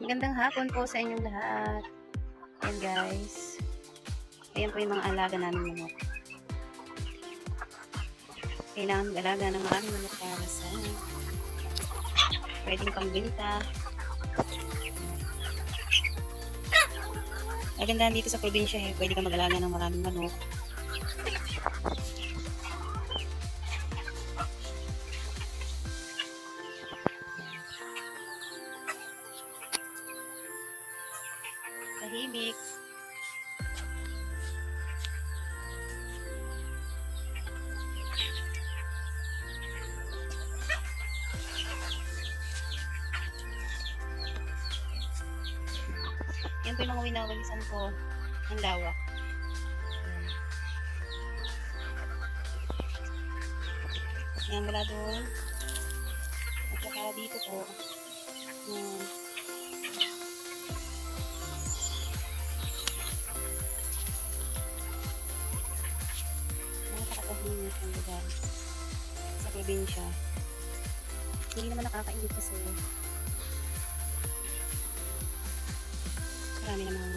Magandang hapon po sa inyong lahat. Ayan guys. Ayan po yung mga alaga namin manok. Kailangan mag-alaga ng maraming manok para sa pwedeng pangbenta. Magandaan dito sa probinsya eh, pwede ka mag-alaga ng maraming manok. Tahimik. Yan po yung mga winawalisan ko. Ang lawak. Yan wala doon. At saka dito po. Yan. Nakakatahimik ang lugar sa probinsya. Hindi naman nakakaingit kasi marami namang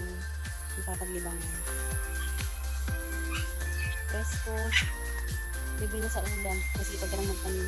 napapaglibangan. Presko, bibili sa ulam kasi pag magtanim.